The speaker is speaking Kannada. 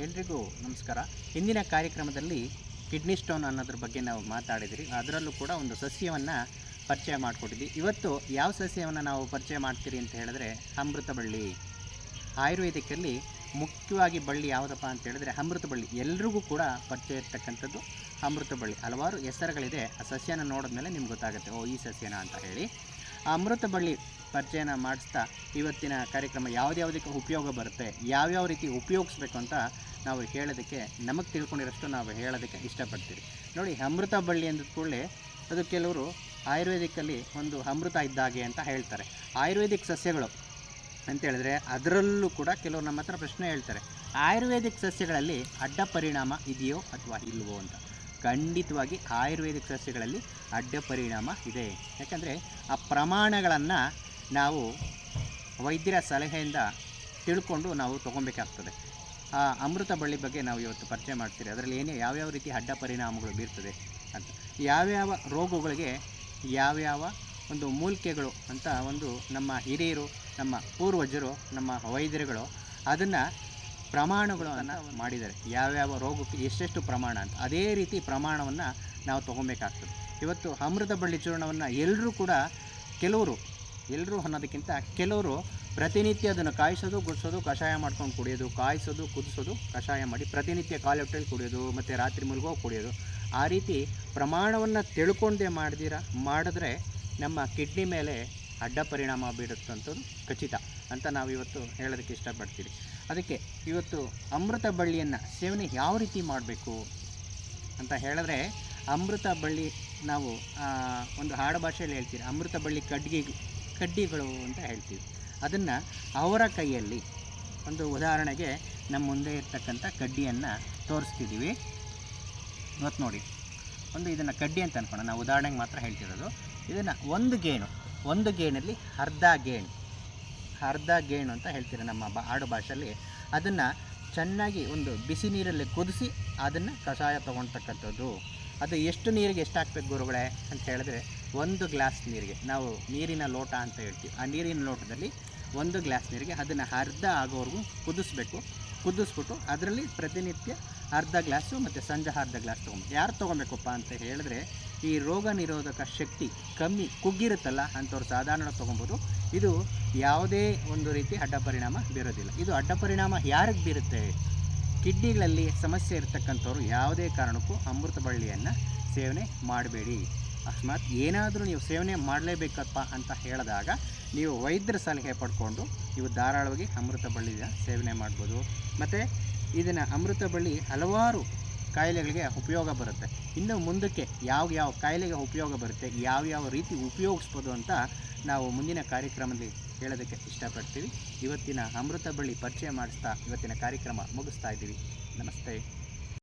ಎಲ್ರಿಗೂ ನಮಸ್ಕಾರ. ಹಿಂದಿನ ಕಾರ್ಯಕ್ರಮದಲ್ಲಿ ಕಿಡ್ನಿ ಸ್ಟೋನ್ ಅನ್ನೋದ್ರ ಬಗ್ಗೆ ನಾವು ಮಾತಾಡಿದ್ರಿ. ಅದರಲ್ಲೂ ಕೂಡ ಒಂದು ಸಸ್ಯವನ್ನು ಪರಿಚಯ ಮಾಡಿಕೊಟ್ಟಿದ್ವಿ. ಇವತ್ತು ಯಾವ ಸಸ್ಯವನ್ನು ನಾವು ಪರಿಚಯ ಮಾಡ್ತೀರಿ ಅಂತ ಹೇಳಿದ್ರೆ ಅಮೃತ ಬಳ್ಳಿ ಆಯುರ್ವೇದಿಕಲ್ಲಿ ಮುಖ್ಯವಾಗಿ ಬಳ್ಳಿ ಯಾವುದಪ್ಪ ಅಂತ ಹೇಳಿದ್ರೆ ಅಮೃತ ಬಳ್ಳಿ ಎಲ್ರಿಗೂ ಕೂಡ ಪರಿಚಯ ಇರ್ತಕ್ಕಂಥದ್ದು ಅಮೃತ ಬಳ್ಳಿ ಹಲವಾರು ಹೆಸರುಗಳಿದೆ. ಆ ಸಸ್ಯನ ನೋಡಿದ್ಮೇಲೆ ನಿಮ್ಗೆ ಗೊತ್ತಾಗುತ್ತೆ, ಓ, ಈ ಸಸ್ಯನ ಅಂತ ಹೇಳಿ. ಅಮೃತ ಬಳ್ಳಿ ಪರಿಚಯನ ಮಾಡಿಸ್ತಾ ಇವತ್ತಿನ ಕಾರ್ಯಕ್ರಮ ಯಾವುದ್ಯಾವುದಕ್ಕೆ ಉಪಯೋಗ ಬರುತ್ತೆ, ಯಾವ್ಯಾವ ರೀತಿ ಉಪಯೋಗಿಸ್ಬೇಕು ಅಂತ ನಾವು ಹೇಳೋದಕ್ಕೆ ನಮಗೆ ತಿಳ್ಕೊಂಡಿರೋಷ್ಟು ನಾವು ಹೇಳೋದಕ್ಕೆ ಇಷ್ಟಪಡ್ತೀವಿ. ನೋಡಿ, ಅಮೃತ ಬಳ್ಳಿ ಅಂದ ಕೂಡಲೇ ಅದು ಕೆಲವರು ಆಯುರ್ವೇದಿಕ್ಕಲ್ಲಿ ಒಂದು ಅಮೃತ ಇದ್ದಾಗೆ ಅಂತ ಹೇಳ್ತಾರೆ. ಆಯುರ್ವೇದಿಕ್ ಸಸ್ಯಗಳು ಅಂತ ಹೇಳಿದ್ರೆ ಅದರಲ್ಲೂ ಕೂಡ ಕೆಲವರು ನಮ್ಮ ಹತ್ರ ಪ್ರಶ್ನೆ ಹೇಳ್ತಾರೆ, ಆಯುರ್ವೇದಿಕ್ ಸಸ್ಯಗಳಲ್ಲಿ ಅಡ್ಡ ಪರಿಣಾಮ ಇದೆಯೋ ಅಥವಾ ಇಲ್ವೋ ಅಂತ. ಖಂಡಿತವಾಗಿ ಆಯುರ್ವೇದಿಕ್ ಸಸ್ಯಗಳಲ್ಲಿ ಅಡ್ಡ ಪರಿಣಾಮ ಇದೆ. ಯಾಕಂದರೆ ಆ ಪ್ರಮಾಣಗಳನ್ನು ನಾವು ವೈದ್ಯರ ಸಲಹೆಯಿಂದ ತಿಳ್ಕೊಂಡು ನಾವು ತೊಗೊಬೇಕಾಗ್ತದೆ ಆ ಅಮೃತ ಬಳ್ಳಿ ಬಗ್ಗೆ ನಾವು ಇವತ್ತು ಪರಿಚಯ ಮಾಡ್ತೀರಿ ಅದರಲ್ಲಿ ಏನೇ ಯಾವ್ಯಾವ ರೀತಿ ಅಡ್ಡ ಪರಿಣಾಮಗಳು ಬೀರ್ತದೆ ಅಂತ. ಯಾವ್ಯಾವ ರೋಗಗಳಿಗೆ ಯಾವ್ಯಾವ ಒಂದು ಮೂಲಿಕೆಗಳು ಅಂತ ಒಂದು ನಮ್ಮ ಹಿರಿಯರು, ನಮ್ಮ ಪೂರ್ವಜರು, ನಮ್ಮ ವೈದ್ಯರುಗಳು ಅದನ್ನು ಪ್ರಮಾಣಗಳು ಅನ್ನ ಮಾಡಿದ್ದಾರೆ. ಯಾವ್ಯಾವ ರೋಗಕ್ಕೆ ಎಷ್ಟೆಷ್ಟು ಪ್ರಮಾಣ ಅಂತ. ಅದೇ ರೀತಿ ಪ್ರಮಾಣವನ್ನು ನಾವು ತೊಗೊಬೇಕಾಗ್ತದೆ ಇವತ್ತು ಅಮೃತ ಬಳ್ಳಿ ಚೂರ್ಣವನ್ನು ಎಲ್ಲರೂ ಕೂಡ ಕೆಲವರು ಎಲ್ಲರೂ ಅನ್ನೋದಕ್ಕಿಂತ ಕೆಲವರು ಪ್ರತಿನಿತ್ಯ ಅದನ್ನು ಕಾಯಿಸೋದು, ಗುಡಿಸೋದು, ಕಷಾಯ ಮಾಡ್ಕೊಂಡು ಕುಡಿಯೋದು, ಕಾಯಿಸೋದು, ಕುದಿಸೋದು, ಕಷಾಯ ಮಾಡಿ ಪ್ರತಿನಿತ್ಯ ಕಾಲೊಟ್ಟಲ್ಲಿ ಕುಡಿಯೋದು, ಮತ್ತು ರಾತ್ರಿ ಮುಲ್ಗೋ ಕುಡಿಯೋದು. ಆ ರೀತಿ ಪ್ರಮಾಣವನ್ನು ತಿಳ್ಕೊಂಡೇ ಮಾಡ್ದಿರ? ಮಾಡಿದ್ರೆ ನಮ್ಮ ಕಿಡ್ನಿ ಮೇಲೆ ಅಡ್ಡ ಪರಿಣಾಮ ಬೀರುತ್ತಂಥದ್ದು ಖಚಿತ ಅಂತ ನಾವು ಇವತ್ತು ಹೇಳೋದಕ್ಕೆ ಇಷ್ಟಪಡ್ತೀವಿ. ಅದಕ್ಕೆ ಇವತ್ತು ಅಮೃತ ಬಳ್ಳಿಯನ್ನು ಸೇವನೆ ಯಾವ ರೀತಿ ಮಾಡಬೇಕು ಅಂತ ಹೇಳಿದ್ರೆ, ಅಮೃತ ಬಳ್ಳಿ ನಾವು ಒಂದು ಹಾಡು ಭಾಷೆಯಲ್ಲಿ ಹೇಳ್ತೀವಿ. ಅಮೃತ ಬಳ್ಳಿ ಕಡ್ಗಿ, ಕಡ್ಡಿಗಳು ಅಂತ ಹೇಳ್ತೀವಿ. ಅದನ್ನು ಅವರ ಕೈಯಲ್ಲಿ ಒಂದು ಉದಾಹರಣೆಗೆ ನಮ್ಮ ಮುಂದೆ ಇರ್ತಕ್ಕಂಥ ಕಡ್ಡಿಯನ್ನು ತೋರಿಸ್ತಿದ್ದೀವಿ ಇವತ್ತು ನೋಡಿ, ಒಂದು ಇದನ್ನು ಕಡ್ಡಿ ಅಂತ ಅಂದ್ಕೊಂಡು ನಾವು ಉದಾಹರಣೆಗೆ ಮಾತ್ರ ಹೇಳ್ತಿರೋದು. ಇದನ್ನು ಒಂದು ಗೇಣು, ಒಂದು ಗೇಣಲ್ಲಿ ಅರ್ಧ ಗೇಣು. ಅರ್ಧ ಗೇಣು ಅಂತ ಹೇಳ್ತೀರ ನಮ್ಮ ಬಾ ಆಡು ಭಾಷೆಯಲ್ಲಿ. ಅದನ್ನು ಚೆನ್ನಾಗಿ ಒಂದು ಬಿಸಿ ನೀರಲ್ಲಿ ಕುದಿಸಿ ಅದನ್ನು ಕಷಾಯ ತೊಗೊಳ್ತಕ್ಕಂಥದ್ದು ಅದು ಎಷ್ಟು ನೀರಿಗೆ ಎಷ್ಟು ಹಾಕ್ಬೇಕು ಗುರುಗಳೇ ಅಂತ ಹೇಳಿದ್ರೆ ಒಂದು ಗ್ಲಾಸ್ ನೀರಿಗೆ. ನಾವು ನೀರಿನ ಲೋಟ ಅಂತ ಹೇಳ್ತೀವಿ. ಆ ನೀರಿನ ಲೋಟದಲ್ಲಿ ಒಂದು ಗ್ಲಾಸ್ ನೀರಿಗೆ ಅದನ್ನು ಅರ್ಧ ಆಗೋವರೆಗೂ ಕುದಿಸ್ಬೇಕು. ಕುದಿಸ್ಬಿಟ್ಟು ಅದರಲ್ಲಿ ಪ್ರತಿನಿತ್ಯ ಅರ್ಧ ಗ್ಲಾಸು ಮತ್ತು ಸಂಜೆ ಅರ್ಧ ಗ್ಲಾಸ್ ತೊಗೊಬೇಕು ಯಾರು ತೊಗೊಬೇಕಪ್ಪ ಅಂತ ಹೇಳಿದ್ರೆ ಈ ರೋಗ ನಿರೋಧಕ ಶಕ್ತಿ ಕಮ್ಮಿ ಕುಗ್ಗಿರುತ್ತಲ್ಲ ಅಂಥವ್ರು ಸಾಧಾರಣ ತೊಗೊಬೋದು. ಇದು ಯಾವುದೇ ಒಂದು ರೀತಿ ಅಡ್ಡ ಪರಿಣಾಮ ಬೀರೋದಿಲ್ಲ. ಇದು ಅಡ್ಡ ಪರಿಣಾಮ ಯಾರಿಗೆ ಬೀರುತ್ತೆ? ಕಿಡ್ನಿಗಳಲ್ಲಿ ಸಮಸ್ಯೆ ಇರತಕ್ಕಂಥವ್ರು ಯಾವುದೇ ಕಾರಣಕ್ಕೂ ಅಮೃತ ಬಳ್ಳಿಯನ್ನು ಸೇವನೆ ಮಾಡಬೇಡಿ. ಅಕಸ್ಮಾತ್ ಏನಾದರೂ ನೀವು ಸೇವನೆ ಮಾಡಲೇಬೇಕಪ್ಪ ಅಂತ ಹೇಳಿದಾಗ ನೀವು ವೈದ್ಯರ ಸಲಹೆ ಪಡ್ಕೊಂಡು ನೀವು ಧಾರಾಳವಾಗಿ ಅಮೃತ ಬಳ್ಳಿಯ ಸೇವನೆ ಮಾಡ್ಬೋದು. ಮತ್ತು ಇದನ್ನು ಅಮೃತ ಬಳ್ಳಿ ಹಲವಾರು ಕಾಯಿಲೆಗಳಿಗೆ ಉಪಯೋಗ ಬರುತ್ತೆ. ಇನ್ನು ಮುಂದಕ್ಕೆ ಯಾವ ಯಾವ ಕಾಯಿಲೆಗೆ ಉಪಯೋಗ ಬರುತ್ತೆ, ಯಾವ ಯಾವ ರೀತಿ ಉಪಯೋಗಿಸ್ಬೋದು ಅಂತ ನಾವು ಮುಂದಿನ ಕಾರ್ಯಕ್ರಮದಲ್ಲಿ ಹೇಳೋದಕ್ಕೆ ಇಷ್ಟಪಡ್ತೀವಿ. ಇವತ್ತಿನ ಅಮೃತ ಬಳ್ಳಿ ಪರಿಚಯ ಮಾಡಿಸ್ತಾ ಇವತ್ತಿನ ಕಾರ್ಯಕ್ರಮ ಮುಗಿಸ್ತಾ ಇದ್ದೀವಿ. ನಮಸ್ತೆ.